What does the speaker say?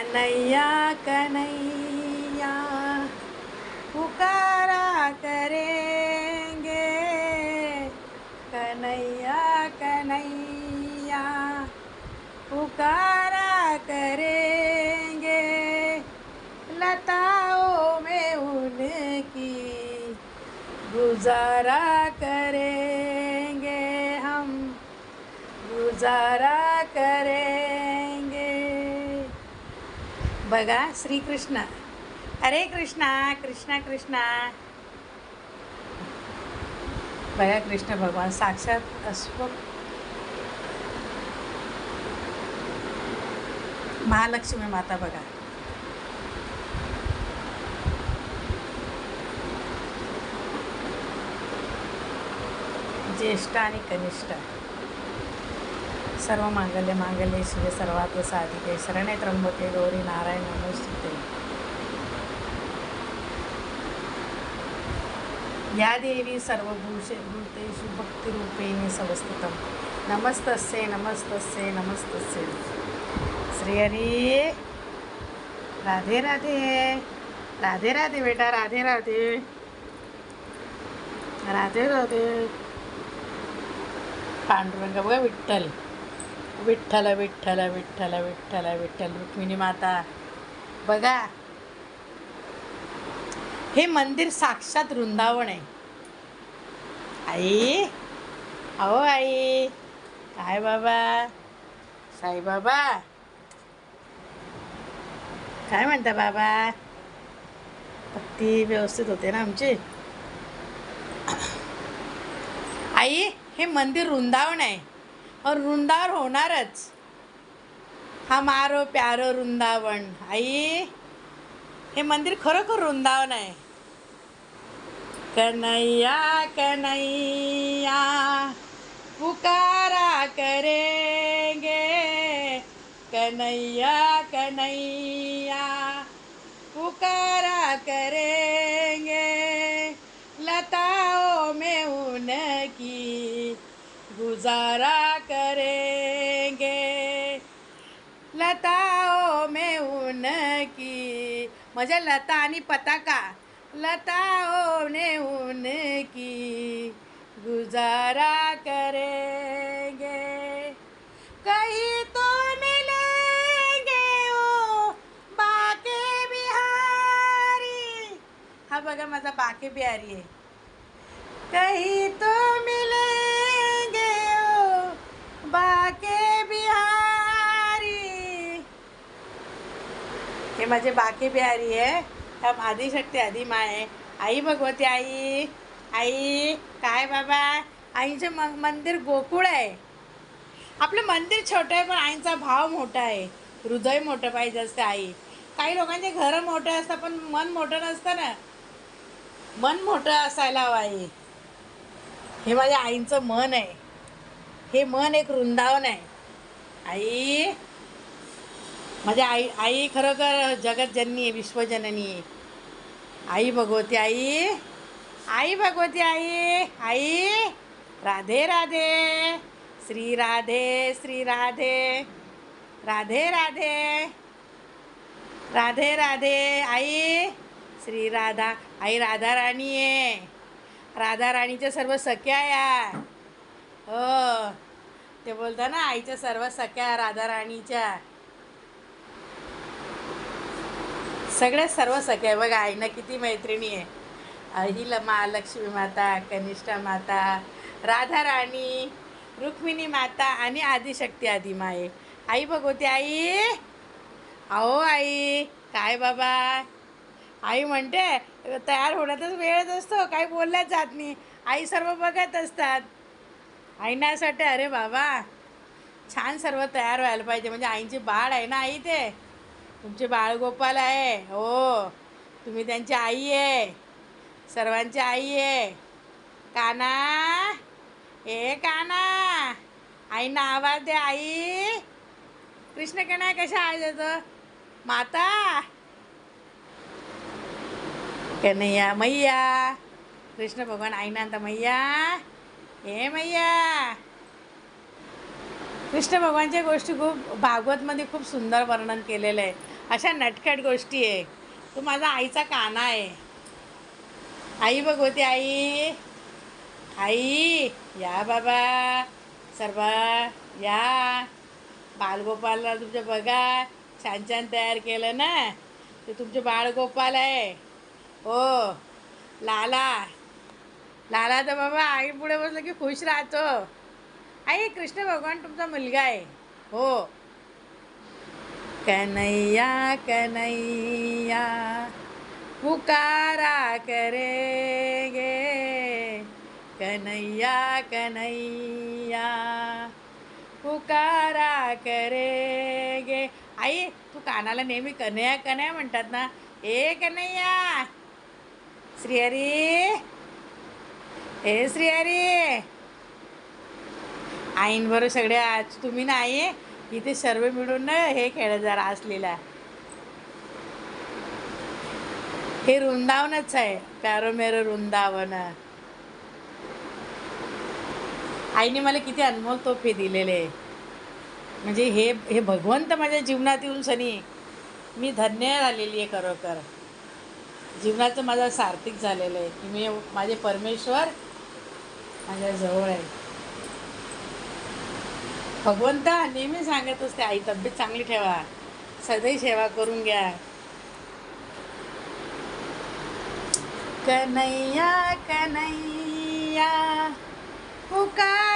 कन्हैया कन्हैया, पुकारा करेंगे। कन्हैया कन्हैया, पुकारा करेंगे। लताओं में उनकी गुजारा करेंगे हम। गुजारा करेंगे बघा, श्रीकृष्ण. अरे कृष्णा कृष्णा कृष्णा. बघा, कृष्ण भगवान साक्षात अश्व महालक्ष्मी माता बघा. ज्येष्ठ आणि कनिष्ठ. सर्व मांगल्य मांगल्य शिवे सर्वात साधिके शरणे त्र्यंबके गौरी नारायण नमस्ते या देवी सर्वभूषे भूतेषु भक्तिरूपेणे संस्थितं नमस्तस्ये नमस्तस्ये नमस्तस्ये. श्रीहरी राधे राधे. राधे राधे बेटा राधे राधे. राधे राधे. पांडुरंग बघा विठ्ठल. विठ्ठल विठ्ठल विठ्ठल विठ्ठल विठ्ठल रुक्मिणी माता. बघा. हे मंदिर साक्षात वृंदावन आहे. आई अहो आई काय बाबा? साईबाबा? काय म्हणता बाबा? पत्ती व्यवस्थित होते ना आमची? आई हे मंदिर वृंदावन आहे. और वृंदावन होणारच. हा मारो प्यारो वृंदावन. आई हे मंदिर खरोखर वृंदावन आहे. कन्हैया कन्हैया पुकारा करेंगे. कन्हैया कन्हैया पुकारा करेंगे. लताओं में उनकी गुजारा लताओं में उनकी। म्हणजे लता आणि पताका। लताओं ने उनकी। गुजारा करेंगे। कहीं तो मिलेंगे ओ बाके बिहारी। हा बघा माझा बाके बिहारी आहे। कहीं तो मिलेंगे ओ बाके हे माझे बाके बिहारी आहे. त्या आदिशक्ती आधी माय आई भगवती आई आई काय बाबा? आईचं म मंदिर गोकुळ आहे. आपलं मंदिर छोटं आहे पण आईचा भाव मोठा आहे. हृदय मोठं पाहिजे असते आई. काही लोकांचे घरं मोठं असतं पण मन मोठं नसतं ना. मन मोठं असायला हवं आई. हे माझ्या आईचं मन आहे. हे मन एक वृंदावन आहे. आई माझ्या आई आई खरोखर जगतजननी आहे विश्वजननी आहे. आई भगवती आई आई भगवती आई आई राधे राधे श्री राधे श्री राधे राधे राधे राधे राधे आई श्री राधा आई राधा राणी आहे. राधा राणीच्या सर्व सख्या या हो. ते बोलता ना आईच्या सर्व सख्या राधा राणीच्या. सगळ्या सर्व सख्या आहे. बघा आईनं किती मैत्रिणी आहे. अहिला महालक्ष्मी माता कनिष्ठा माता राधा राणी रुक्मिणी माता आणि आदिशक्ती आदिमाये आई भगवती आई. अहो आई काय बाबा? आई म्हणते तयार होण्यातच वेळच असतो काही बोलल्याच जात नाही. आई सर्व बघत असतात. आईना असं वाटते अरे बाबा छान सर्व तयार व्हायला पाहिजे. म्हणजे आईची बाळ आहे ना आई ते. तुमचे बाळगोपाल आहे हो. तुम्ही त्यांची आई आहे सर्वांची आई आहे. काना ए काना आईना आवाज दे आई. कृष्ण कणा कशा आवाज येतो माता. कन्हैया मैया. कृष्ण भगवान आईना तर मैया. हे मैया. कृष्ण भगवानच्या गोष्टी खूप भागवतमध्ये खूप सुंदर वर्णन केलेलं आहे. अशा नटखट गोष्टी आहे. तू माझा आईचा काना आहे. आई बघ होती आई. आई या बाबा. सर्व या. बालगोपालला तुमच्या बघा. छान छान तयार केलं ना? ते तुमचे बाळगोपाल आहे. हो. लाला. लाला तर बाबा आई पुढे बसलं की खुश राहतो. आई कृष्ण भगवान तुमचा मुलगा आहे. हो. कन्हैया कन्हैया पुकारा करेगे। कन्हैया कन्हैया पुकारा करेगे। आई तू कानाला नेहमी कन्हैया कन्हैया म्हणतात ना? ए कन्हैया! श्रीहरी! ए श्रीहरी! बरं सगळे आज. तुम्ही ना आई इथे सर्व मिळून ना हे खेळ जरा असलेला हे वृंदावनच आहे. प्यारो मेरो वृंदावन. आईने मला किती अनमोल तोफे दिलेले. म्हणजे हे हे भगवंत माझ्या जीवनात येऊन सनी मी धन्य झालेली आहे खरोखर. जीवनाचं माझं सार्थिक झालेलं आहे. की मी माझे परमेश्वर माझ्या जवळ आहे. भगवंत नेहमी सांगत असते आई तब्येत चांगली ठेवा. सदैव सेवा करून घ्या. कन्हैया कन्हैया पुकार